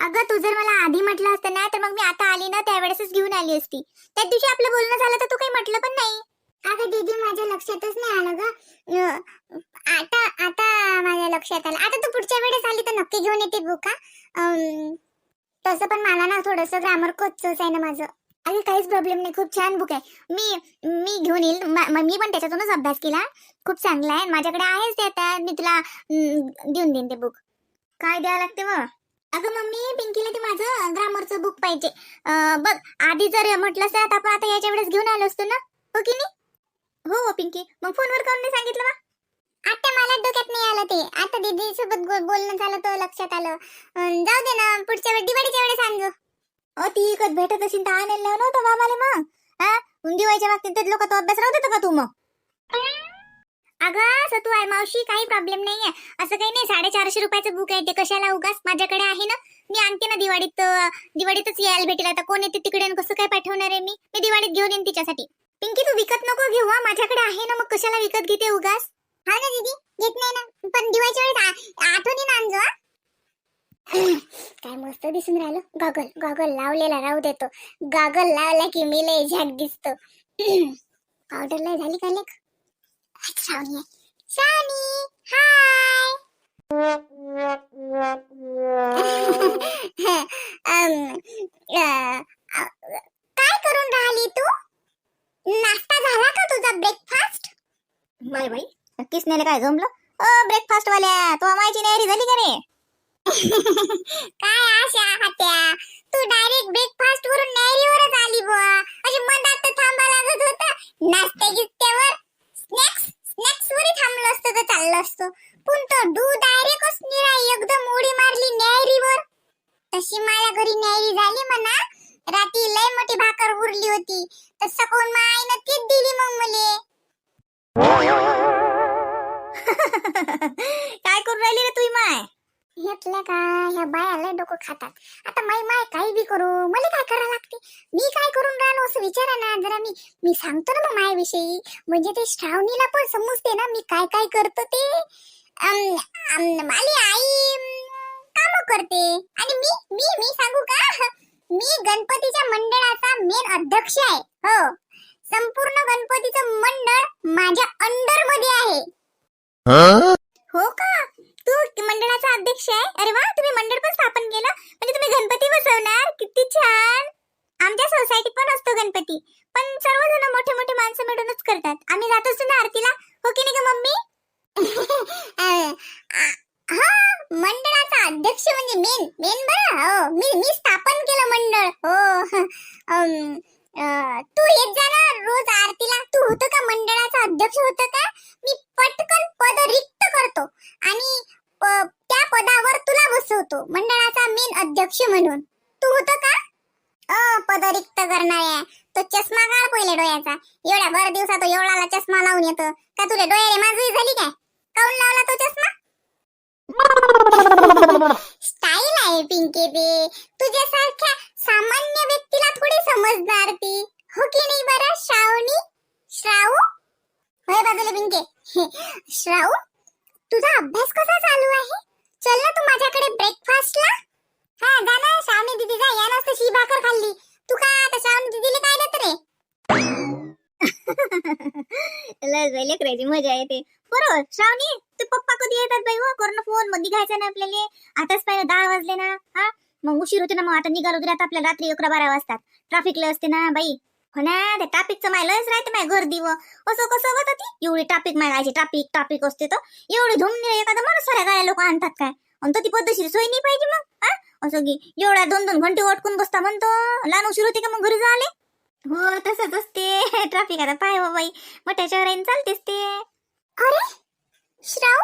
अगं तू जर मला आधी म्हटलं असतं ना तर मग मी आता आली ना त्यावेळेसच घेऊन आली असती. त्या दिवशी आपलं बोलणं झालं तर तू काही म्हटलं पण नाही. अगं दीदी माझ्या लक्षातच नाही आलं ग. आता आता माझ्या लक्षात आलं. आता तू पुढच्या वेळेस आली तर नक्की घेऊन येते बुक तसं पण मला ना थोडस ग्रामर कोचच आहे ना माझं. अरे काहीच प्रॉब्लेम नाही. खूप छान बुक आहे. मी मी घेऊन येईल. मी पण त्याच्यातूनच अभ्यास केला. खूप चांगला आहे. माझ्याकडे आहेच ते आता. मी तुला देऊन देईन ते बुक काय द्यावं लागते मग? अगं मम्मी पिंकीला ते माझं ग्रामरचं बुक पाहिजे. बघ आधी जर म्हटलं असतं आपण आता याच्या वेळेस घेऊन आलो असतो ना? हो की नाही? हो हो पिंकी. मग फोनवर काऊन नाही सांगितलं मग? आता मला डोक्यात नाही आलं ते. आता दीदी सोबत बोलणं झालं तर लक्षात आलं. जाऊ दे ना पुढच्या वेळेस दिवाळीच्या वेळेस आणजो. अ ती इकत भेटत असेल तर आणायला नव्हतं मामाले मग. हा? दिवाळीच्या बाबतीत लोक तो अभ्यास राहू देतो का तू मग? अगं सतू तू आहे मावशी काही प्रॉब्लेम नाहीये. असं काही नाही साडेचारशे रुपयाचं बुक आहे ते कशाला उगाच? माझ्याकडे आहे ना? मी आणते ना दिवाळीत दिवाळीतच यायला भेटेल. आता कोण येते तिकडे कसं काय पाठवणार आहे मी? मी दिवाळीत घेऊन येईन तिच्यासाठी. पिंकी तू विकत नको घेऊ माझ्याकडे आहे ना मग कशाला विकत घेते उगाच? हा ना दीदी? घेत नाही ना. पण दिवाळीच्या वेळेस आ- ना आणजो काय मस्त दिसून राहिलं. गॉगल गॉगल लावलेला राहू देतो गॉगल लावला की मी लय झाक दिसतो. पावडर लय झाली का लेख? अम, अ, अ, काय करून राहिली तू? नाश्ता झाला का तुझा ब्रेकफास्ट बाय बाई नक्कीच नाही काय जमलं? अ ब्रेकफास्ट वाल्या तो माहिती नाही झाली का रे? काय आशा हात्या तू डायरेक्ट ब्रेकफास्ट वरून नॅरीवरच आली बुवा. अशी मधात तर थांबा लागत होतं. नाश्त्या आता माई माय काही बी करू? मला काय करावं लागते? मी काय करून राहिलो असं विचारा ना जरा मी मी सांगतो ना मग मायाविषयी. म्हणजे ते श्रावणीला पण समजते ना मी काय काय करतो ते. माझी आई काम करते. आणि मी मी मी सांगू का? मी गणपतीच्या मंडळाचा मेन अध्यक्ष आहे. हो. संपूर्ण गणपतीचं मंडळ माझ्या अंडरमध्ये आहे हो का? तू मंडळाचा अध्यक्ष आहे? अरे वा तुम्ही मंडळ पण स्थापन केलं. म्हणजे तुम्ही गणपती बसवणार? किती छान. आमच्या सोसायटीत पण असतो गणपती. पण सर्वजण मोठे मोठे माणसं मिळूनच करतात. आम्ही जात असतो ना आरतीला. हो की नाही का मम्मी? हा मंडळाचा अध्यक्ष म्हणजे मेन मेन बरं? हो मी मी स्थापन केलं मंडळ. हो अं, तू येत जा ना रोज आरतीला. तू होतं का मंडळाचा अध्यक्ष होतं का? मी पटकन पद रिक्त करतो आणि प- त्या पदावर तुला बसवतो मंडळाचा मेन अध्यक्ष म्हणून. तू होत का? अ पद रिक्त करणाऱ्या. तो चष्मा काढ पहिले डोळ्याचा. एवढ्या भर दिवसात तो एवढाला चष्मा लावून येतो. का तुला डोळ्याने माझी झाली काय? काऊन लावला तो चष्मा? स्टाईल आहे पिंकी ते तुझ्यासारख्या सामान्य व्यक्तीला थोडी समजणार ती. हो की नाही बरं श्रावणी? श्राऊ? होय बाजूला पिंके. श्राऊ तुझा अभ्यास कसा चालू आहे? चल ना तू माझ्याकडे ब्रेकफास्टला हा जा ना श्रावणी दीदी जा या नसतं शी भाकर खाल्ली. तू काय आता श्रावणी दीदीला काय देत रे? लय लेकराची मजा येते. बरोबर श्रावणी तू पप्पा कधी येतात बाई हो? करून फोन मग निघायचं ना आपल्याला. आताच पाहिजे दहा वाजले ना हा? मग उशीर होते ना मग आता निघालो तरी आता आपल्याला रात्री अकरा बारा वाजतात. ट्राफिक लय असते ना बाई. हो ना ते ट्रॅफिकचं माय लयच राहते माय गर्दी व. असं कसं होत ती? एवढी ट्रॅफिक माय राहायची ट्रॅफिक ट्रॅफिक असते तर. एवढी धुमणे एखादा मला साऱ्या गाड्या लोक आणतात काय? आणि तो ती पद्धतशीर सोय नाही पाहिजे मग हा? असं की एवढ्या दोन दोन घंटे अटकून बसता म्हणतो. लहान उशीर होते का मग घरी झाले हो तसंच असते. ट्रॅफिक आता पाय हो बाई. मोठ्या शहराने चालतेच ते अरे श्राव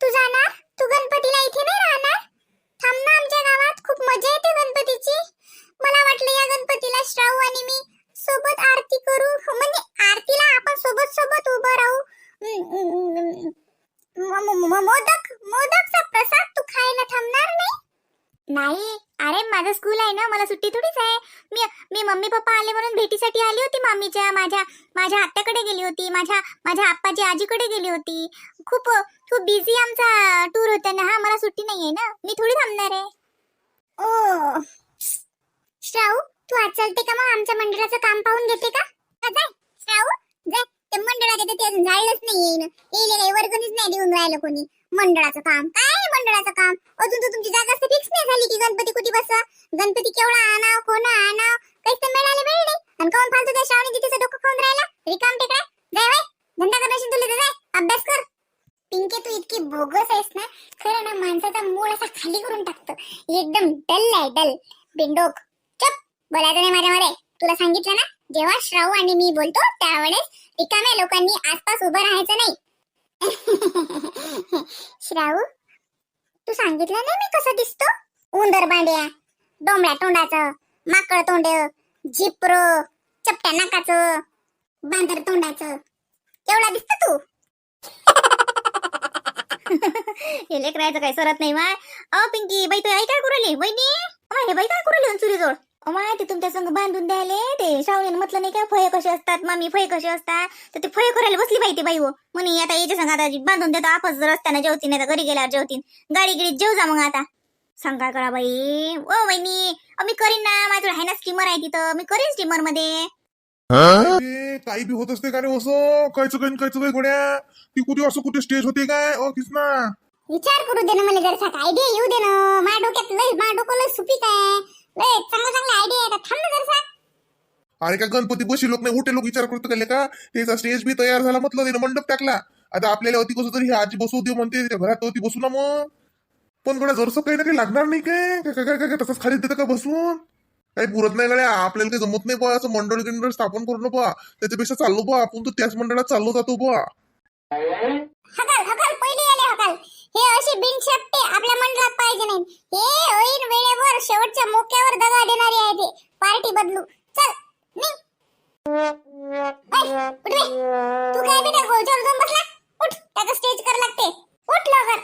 तू जाणार? तू गणपतीला इथे नाही राहणार? थांब ना आमच्या गावात. खूप मजा येते गणपतीची मला वाटलं या गणपतीला श्राव आणि मी सोबत आरती करू म्हणजे आरतीला आपण सोबत सोबत उभं राहू हम्म, हम्म, म- म- म- मोदक मोदकचा प्रसाद तू खायला थांबणार नाही नाही अरे माझं स्कूल आहे ना मला सुट्टी थोडीच आहे मी मी मम्मी पप्पा आले म्हणून भेटीसाठी आली होती मामीच्या माझ्या माझ्या आत्याकडे गेली होती माझ्या माझ्या आप्पाची आजीकडे गेली होती. खूप खूप बिझी आमचा टूर होता ना. हा मला सुट्टी नाहीये ना. मी थोडी थांबणार आहे. ओ. श्राऊ तू आज चालते का मग? आमच्या मंडळाचं काम पाहून घेते का? जाय. श्राऊ जाय. ते मंडळात येते ते अजून झाडलंच नाही येईन येईल काही वर्गणीच नाही देऊन राहिलं कोणी. मंडळाचं काम. काय मंडळाचं काम? अजून तर तुमची जागा फिक्स नाही झाली की गणपती कुठे बसा? गणपती केवढा आणाव कोण आणाव? काहीच तर मिळाले मिळले नाही आणि कोण फालतू त्या श्रावणी तिचं डोकं खाऊन राहिला? रिकाम टेकडा जाय वय. धंदा करण्याशी तुला तर जाय अभ्यास कर. पिंके तू इतकी बोगस आहेस ना खरं ना माणसाचा मूळ असा खाली करून टाकतो. एकदम डल आहे डल. बिंडोक चप. बोलायचं नाही माझ्या मध्ये तुला सांगितलं ना जेव्हा श्राऊ आणि मी बोलतो त्यावेळेस रिकाम्या लोकांनी आसपास उभं राहायचं नाही. श्राऊ तू सांगितलं नाही मी कसं दिसतो? उंदर बांड्या डोंबड्या तोंडाचं माकड तोंड जिप्रो चपट्या नाकाचं बांधर तोंडाचं. एवढा दिसत तू. हे लेकरायचं काही सरत नाही माय अ पिंकी बाई तू आई काय करू वहिनी? अमाय, हे बाई काय करू चुरी जोड अमाय ते तुमच्या संग बांधून द्यायले ते श्रावणीने म्हटलं नाही का फळे कसे असतात मामी फळे कसे असतात? तर ते फळे करायला बसली बाई ती बाई हो. म्हणे आता याच्या संग आता बांधून देतो आपच रस्त्यानं जेवतीन नाही घरी गेल्यावर जेवतीन. गाडी गिडीत जेव जा मग आता. सांगा करा बाई. ओ वहिनी मी करीन ना. माझ्याकडे आहे ना स्टीमर आहे तिथं. मी करीन स्टीमरमध्ये. अरे, काही बी होत असते का रे असं कायचं काही कायचं काही गोड्या? ती कुठे असं कुठे स्टेज होते काय? ओ किसना विचार करू दे ना मला जर आयडिया येऊ दे ना. माझ्या डोक्यात लय माझ्या डोकं लय सुपीक आहे. लय चांगला चांगला आयडिया आहे. थांब ना जरसा. अरे का गणपती बशी लोक नाही उठे लोक विचार करतो का का त्याचा स्टेज बी तयार झाला म्हटलं त्यानं मंडप टाकला. आता आपल्याला होती कसं तरी ही आजी बसवू दे म्हणते घरात होती बसू ना मग. पण गड्या जरसं काही ना काही लागणार नाही काय? काय काय काय काय तसंच खाली देतं का बसून? काही पुरत नाही गड्या आपल्याला काही जमत नाही बा असं मंडळ गिंडळ स्थापन करून बा. त्याच्यापेक्षा चाललो बा आपण तर त्याच मंडळात चाललो जातो बा. हकाल हकाल पहिले आले हकाल. हे असे आपल्या मंडळात पाहिजे नाही. हे ऐन वेळेवर शेवटच्या मोक्यावर दगा देणारे आहे ते. पार्टी बदलू. चल निघ. तू काय बेटा गोलच्यावर घेऊन बसला? उठ त्याचा स्टेज कर लागते. उठ लवकर.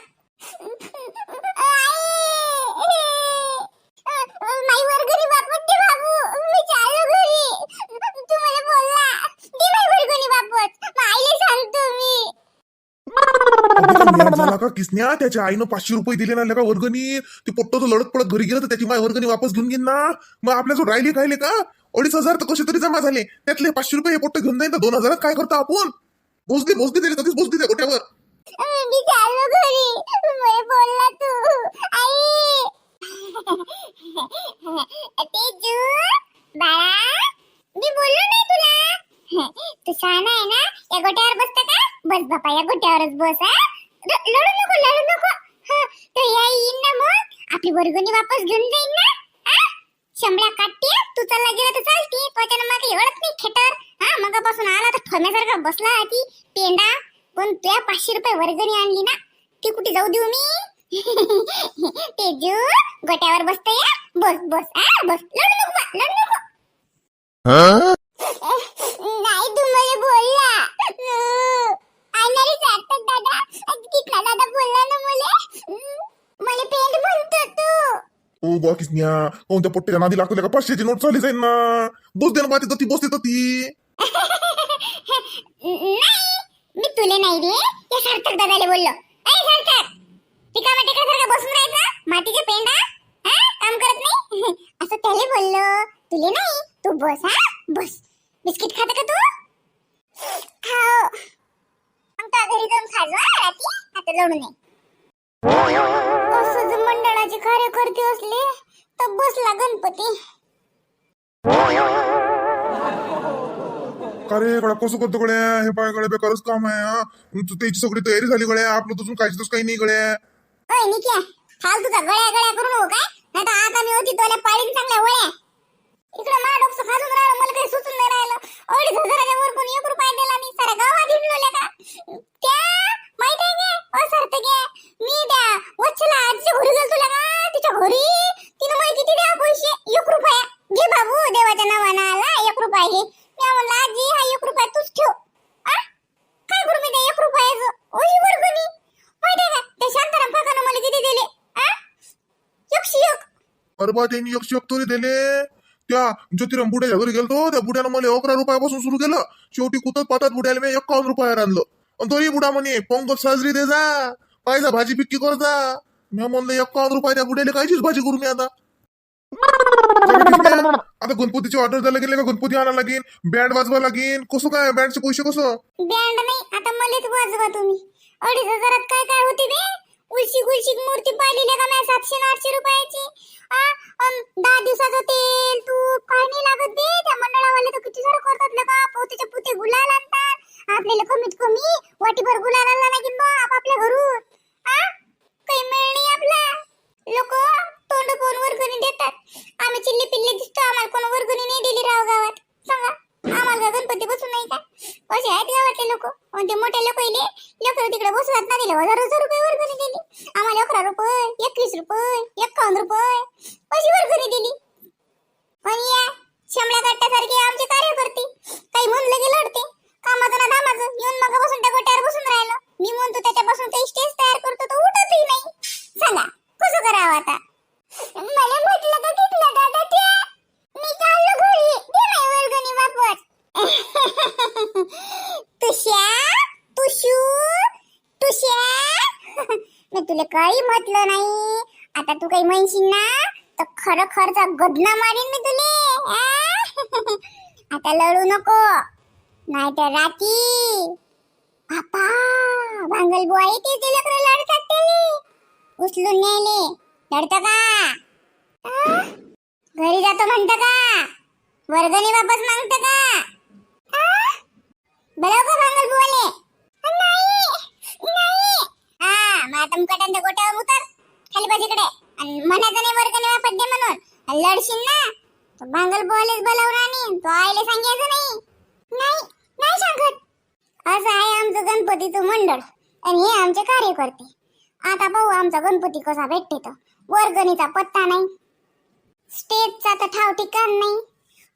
किसने झाला का किसन्या त्याच्या आईनं पाचशे रुपये दिले ना का वर्गणी ते तो लढत पडत घरी गेलं तर त्याची माय वर्गणी वापस घेऊन घेईन ना मग आपल्या जो राहिले का अडीच हजार तर कसे तरी जमा झाले त्यातले पाचशे रुपये हे पोट्ट घेऊन जाईन तर दोन हजारात काय करतो आपण भोजली भोजली दिली कधीच भोजली त्या गोट्यावर मी चाललो घरी. मला बोलला तू. आई. तेजू बाळा मी बोललो नाही तुला. तू शहाणा आहे ना? या गोट्यावर बसता का? बस बापा या गोट्यावरच बस हा. र- लढू नको लढू नको. तर या येईन ना मग. आपली वर्गणी वापस घेऊन जाईन ना हा? शंभळा काटते तू चालला गेला तर चालती त्याच्यानं मला एवढंच नाही खेटर हा मगापासून आला तर ठोम्यासारखा बसला ती पेंडा पण तुया पाचशे रुपये वर्गणी आणली ना ती कुठे जाऊ देऊ मी? तेजू गोट्यावर बसतो या बस बस हा? बस. लढू नको बा, लढू नको. नाही तू मला बोलला आणणारीच वाटतात दादा. कितना दादा बोलला ना मला? मला पेंट म्हणतो तू. ओ बा किसन्या कोणत्या पोट्ट्याच्या नादी लागतो का पाचशेची नोट चालली जाईन ना. बोस दे ना बा तिथं ती बसते तर ती. नाही रे ते सार्थक दादाले बोललो. अरे सार्थक टिकामा टेकड्यासारखा बसून राहायचं? मातीच्या पेंडा हा? काम करत नाही? असं त्याले बोललो. तुले नाही तू बस हा? बस. बिस्किट खात का तू? खाओ. मग त्या घरी जाऊन खाजो हा रात्री? आता लढू नये. असं जर मंडळाचे कार्यकर्ते असले तर बसला गणपती. का रे गड्या कसं करतो गड्या? हे पाय गड्या बेकारच काम आहे हा. तू त्याची सगळी तयारी झाली गड्या. आपलं तुझून काहीच काही नाही गड्या. ओय निक्या फालतूचा गळ्या गळ्या करू नको काय? नाही तर आता मी होती तोल्या पाळीन चांगल्या वळ्या. इकडं डोकं खाजून राहिलं मला काही सुचून नाही राहिलं. अडीच हजाराच्या वर कोणी एक रुपया दिला मी साऱ्या गावात हिंडलोल्या का? त्या माहीत आहे का? असर्थ घ्या. मी त्या वच्छला आजच्या घरी गेलो तुला का? तिच्या घरी. तिनं मला किती द्या पैसे एक रुपया घे बाबू देवाच्या नावानं आला एक रुपया घे मी म्हणलं आजी हा एक रुपया तूच ठेव आ? काय करू मी त्या एक रुपयाचं ओही वर्गणी माहिती आहे का त्या शांताराम काकानं मला किती दिले आ? एकशे एक अरे बा त्यांनी एकशे एक तरी दिले. त्या ज्योतिराम बुड्याच्या घरी गेलतो. त्या बुड्यानं मला अकरा रुपयापासून सुरू केलं. शेवटी कुतत पातात बुड्याला मी एकावन्न रुपयावर आणलं. आणि तरी बुडा म्हणे पोंगल साजरी दे जा. पाहिजे भाजी पिक्की कर जा. मी म्हणलं एकावन्न रुपये त्या बुड्याला कायचीच भाजी करू मी आता. आता गणपतीची ऑर्डर द्यायला गेले का? गणपती आणायला लागेल बँड वाजवा लागेल कसं काय? बँडचे पैसे कसं? बँड नाही आता मलेच वाजवा तुम्ही. अडीच हजारात काय काय होती बे? उलशी गुलशी मूर्ती पाहिलेली का नाही? सातशे आठशे रुपयाची? आ, अन दहा दिवसाचं तेल तूप काय नाही लागत बे त्या मंडळावाले तर किती सारं करतात ना का पोतेचे पुते गुलाल आणतात. आपल्याला कमीत कमी वाटीभर गुलाल आणला नाही बा आपापल्या घरून. आ काही मेळ नाही आपला. लोक तोंड कोण वर्गणी देतात. आम्ही चिल्ले पिल्ले दिसतो. आम्हाला कोण वर्गणी नाही दिली राव गावात. सांगा आम्हाला का गणपती बसून नाही का? असे आहेत गावातले लोक. ते मोठे लोक इले लेकर तिकडे बसवत ना दिले हजार हजार रुपये वर्गणी दिली. आम्हाला अकरा रुपये एकवीस रुपये एकावन्न रुपये अशी वर्गणी दिली आणि या शमळ्या काट्यासारखे आमचे कार्यकर्ते काही म्हणलं की लढते कामाचं ना धामाचं येऊन मग बसून त्या गोट्यावर बसून राहिलं मी म्हणतो त्याच्यापासून काही स्टेज तयार करतो तर उठतही नाही सांगा कसं करावं आता मला म्हटलं का घेतलं दादा ते मी चाललो घरी दे नाही वर्गणी वापस तुष्या तुशू तुष्या मी तुला काही म्हटलं नाही. आता तू काही म्हणशील ना तर खरं खरचा गदना मारीन मी तुले. आता लढू नको. नाही तर राती. बापा भांगल बुवा येते ते लेकरं लढतात त्याले. उचलून नेले लढतं का? घरी जातो म्हणतं का? वर्गणी वापस मागतं का? आ? का भांगल बुवाले? नाही. नाही. मग आता मुकाट्यांच्या गोट्यावर उतर. खाली इकडे. आणि म्हणायचं नाही वर्गणी वापस पद्य म्हणून. लढशील ना? तो भांगल बुवालेच बोलावून आणि तो आईला सांगायचं नाही. नाही नाही सांगत. असं आहे आमचं गणपतीचं मंडळ. आणि हे आमचे कार्यकर्ते. आता पाहू आमचा गणपती कसा भेटते तर वर्गणीचा पत्ता नाही. स्टेजचा तर ठाव ठिकाण नाही.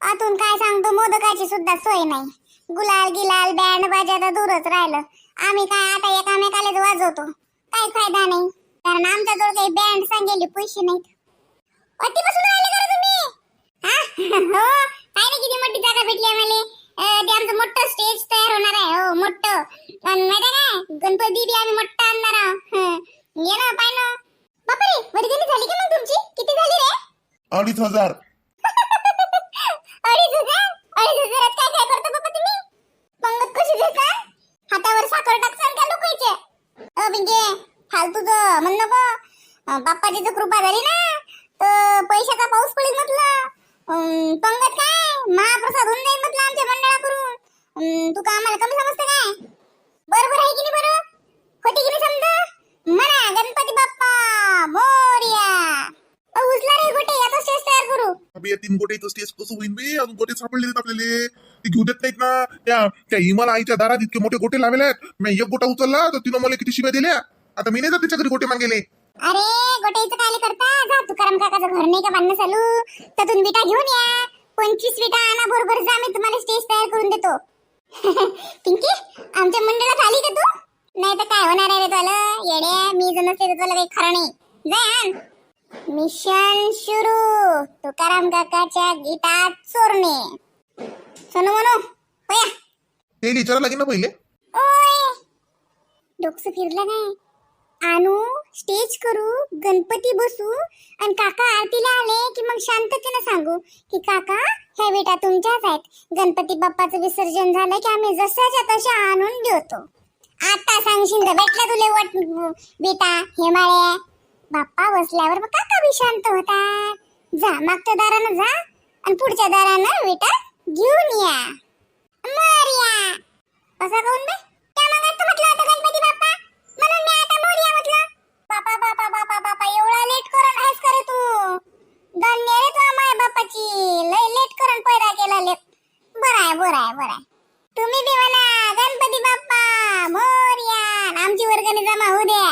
आतून काय सांगतो मोदकाची सुद्धा सोय नाही. गुलाल गिलाल बँड बाजा तर दूरच राहिलं. आम्ही काय आता एकामेकालाच वाजवतो. काय फायदा नाही. कारण आमच्याजवळ काही बँड सांगेले पैसे नाहीत. अति बसून राहिले का रे तुम्ही? हा? हो. काय रे किती मोठी जागा भेटली आम्हाला. अं, ते आमचं मोठं स्टेज तयार होणार आहे. हो मोठं. आणि माहिती आहे काय? गणपती बी आम्ही मोठा आणणार आहोत. हं. ये ना पाय ना. बापरे वर्गणी झाली का मग तुमची? किती झाली रे? अडीच हजार. अडीच हजार? अडीच हजारात काय काय करता बाबा तुम्ही? पंगत कशी देता? हातावर साखर टाकसान का लोकांचे अ म्हणजे फालतूच म्हण नको. बाप्पाची जर कृपा झाली ना. तर पैशाचा पाऊस पडेल म्हटलं? पंगत काय? महाप्रसाद होऊन जाईल म्हटलं आमच्या मंडळाकडून. अं, तू का आम्हाला कमी समजतं काय? बरोबर आहे की नाही बरं होती की नाही समज? म्हणा गणपती बाप्पा मोरया. उचला रे गोटे याचा स्टेज तयार करू. अबे तीन गोटे स्टेज कसं होईन बे? अजून गोटे सापडले आपल्याला. ते घेऊ देत नाहीत ना. त्या त्या हिमाला आईच्या दारात इतके मोठे गोटे लावले आहेत. मी एक गोटा उचलला तर तिनं मला किती शिव्या दिल्या. आता मी नाही जात तिच्या घरी गोटे मागेले. अरे गोट्याचं काय करता? जा तुकाराम काकाचं घर नाही का बांधणं चालू? त्यातून विटा घेऊन या. पंचवीस विटा आणा बरोबर जा मी तुम्हाला स्टेज तयार करून देतो. पिंकी आमच्या मंडळात आली का तू? नाही तर काय होणार आहे रे तुला? येड्या मी जर नसते तर तुला काही खरं नाही. जा आण. मिशन सुरू. तुकाराम काकाच्या गीतात चोरणे. सोनू होया. ते विचारा लागेल ना पहिले. ओय. डोकं फिरलं काय आणू स्टेज करू गणपती बसू आणि काका आरतीला आले की मग शांततेनं सांगू की काका ह्या बेटा तुमच्याच आहेत. गणपती बाप्पाचं विसर्जन झालं की आम्ही जशाच्या तशा आणून देतो. आता सांगशील तर भेटला तुले वट बेटा हे माळे बाप्पा बसल्यावर मग काका बी शांत होतात. जा मागच्या दारानं जा आणि पुढच्या दारानं बेटा घेऊन या मोरया असं काऊन बे? त्या मगात तर म्हटलं होतं गणपती बाप्पा? म्हणून मी आता मोरया म्हटलं. बापा बापा बापा बापा एवढा लेट करून आहेस करे तू? धन्य रे तू माय बापाची लय लेट करून पैदा केला लेट बरं आहे बरं आहे बरं आहे. तुम्ही बी म्हणा गणपती बाप्पा मोर या आमची वर्गणी जमा होऊ द्या.